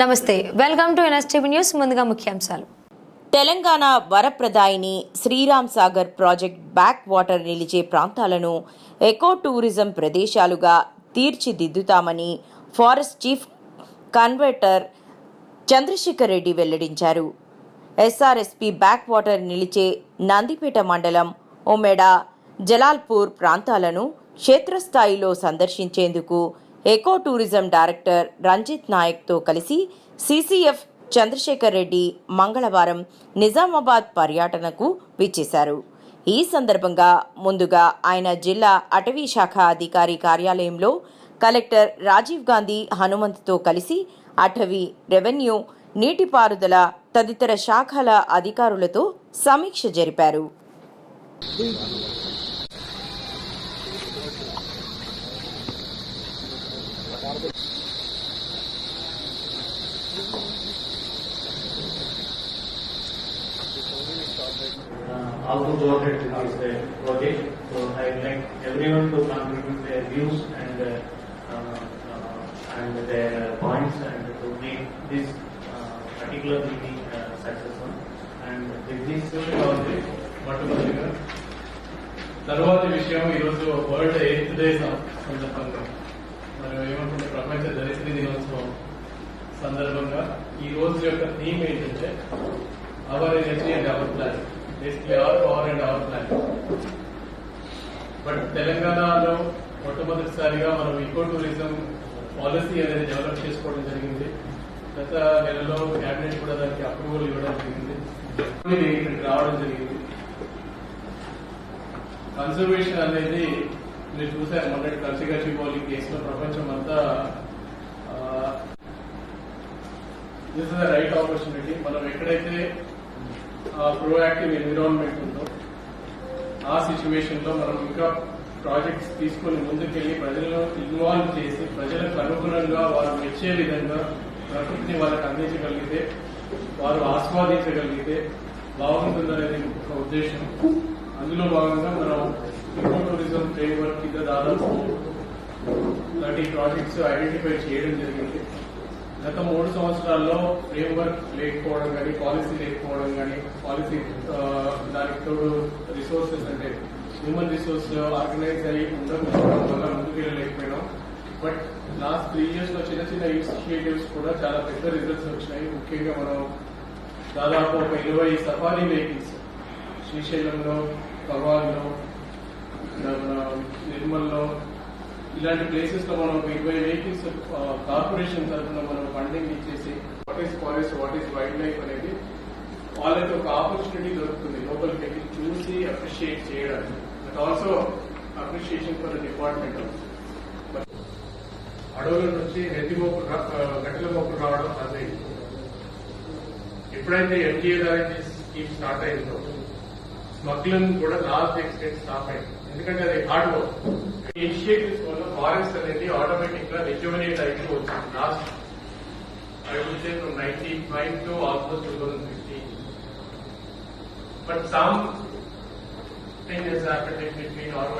నమస్తే welcome to NSTV news ముందుగా ముఖ్యాంశాలు. Telangana వరప్రదాయిని Sriram Sagar project back water నిలిచే ప్రాంతాలను ఎకో టూరిజం ప్రదేశాలుగా తీర్చిదిద్దుతామని forest chief converter Chandrashekar Reddy వెల్లడించారు. ఎస్ఆర్ఎస్పి బ్యాక్ వాటర్ నిలిచే నందిపేట మండలం ఒమెడ జలాల్పూర్ ప్రాంతాలను క్షేత్రస్థాయిలో సందర్శించేందుకు ఎకో టూరిజం డైరెక్టర్ రంజిత్ నాయక్తో కలిసి సీసీఎఫ్ చంద్రశేఖర్ రెడ్డి మంగళవారం నిజామాబాద్ పర్యటనకు విచ్చేశారు. ఈ సందర్భంగా ముందుగా ఆయన జిల్లా అటవీ శాఖ అధికారి కార్యాలయంలో కలెక్టర్ రాజీవ్ గాంధీ హనుమంత్తో కలిసి అటవీ రెవెన్యూ నీటిపారుదల తదితర శాఖల అధికారులతో సమీక్ష జరిపారు. How to go ahead with this uh, project. So I would like everyone to contribute their views and uh, uh, and their points and to make this uh, particular meeting uh, successful. And with this project, మొట్టమొదటిగా తర్వాతి విషయం ఈరోజు world eighth day సందర్భంగా మనం ఏమంటుంటే ప్రపంచ దరిద్ర దినోత్సవం సందర్భంగా ఈ రోజు యొక్క థీమ్ ఏంటంటే our energy and our plan basically our power and our plan but తెలంగాణలో మొట్టమొదటిసారిగా మనం ఈకో టూరిజం పాలసీ అనేది డెవలప్ చేసుకోవడం జరిగింది. గత నెలలో క్యాబినెట్ కూడా దానికి అప్రూవల్ ఇవ్వడం జరిగింది. ఇక్కడికి రావడం జరిగింది. కన్సర్వేషన్ అనేది మీరు చూసారు మొన్నటి కల్సిగచ్చిపోలి కేసులో ప్రపంచం అంతా this is the right opportunity మనం ఎక్కడైతే ప్రోయాక్టివ్ ఎన్విరాన్మెంట్ ఉందో ఆ సిచ్యువేషన్లో మనం ఇంకా ప్రాజెక్ట్స్ తీసుకొని ముందుకెళ్ళి ప్రజలను ఇన్వాల్వ్ చేసి ప్రజలకు అనుగుణంగా వారు మెచ్చే విధంగా ప్రకృతిని వాళ్ళకి అందించగలిగితే వారు ఆస్వాదించగలిగితే బాగుంటుందనేది ఒక ఉద్దేశం. అందులో భాగంగా మనం ఇకో టూరిజం ఫ్రేమ్ వర్క్ కింద దాదాపు థర్టీ ప్రాజెక్ట్స్ ఐడెంటిఫై చేయడం జరిగింది. గత మూడు సంవత్సరాల్లో ఫ్రేమ్వర్క్ లేకపోవడం కానీ పాలసీ లేకపోవడం కానీ పాలసీ దానికి తోడు రిసోర్సెస్ అంటే హ్యూమన్ రిసోర్స్ ఆర్గనైజ్ అయ్యి ఉండకపోవడం వల్ల ముందుకు వెళ్ళలేకపోయినాం. బట్ లాస్ట్ త్రీ ఇయర్స్లో చిన్న చిన్న ఇనిషియేటివ్స్ కూడా చాలా పెద్ద రిజల్ట్స్ వచ్చినాయి. ముఖ్యంగా మనం దాదాపు ఒక ఇరవై సఫారీ వెహికల్స్ శ్రీశైలంలో కవాల్లో నిర్మల్లో ఇలాంటి ప్లేసెస్లో మనం ఇరవై వెహికల్స్ కార్పొరేషన్ తరఫున మనం ఫండింగ్ ఇచ్చేసి what is forest what is wildlife అనేది వాళ్ళకి ఒక ఆపర్చునిటీ దొరుకుతుంది. లోపలికి వెళ్ళి చూసి అప్రిషియేట్ చేయడానికి. But also appreciation for department అడవుల నుంచి నెత్తి మొక్కులు రా- ఆ, రావడం అది. ఎప్పుడైతే ఎంజీఏ స్కీమ్ స్టార్ట్ అయిందో స్మగ్లింగ్ కూడా లాస్ట్ ఎక్స్టెంట్ స్టాప్ అయింది. ఎందుకంటే అది హార్డ్ వర్క్ ఇనిషియేటివ్స్ వల్ల ಫಾರೆಸ್ಟ್ ಅಲ್ಲಿ ಆಟೋಮೆಟಿಕ್ ರಿಜ್ಯುಮಿನೇಟ್ ಆಗಿ ಓಡಿಸಿದ್ದು last I would say from nineteen five to almost two thousand sixteen but something is happen between R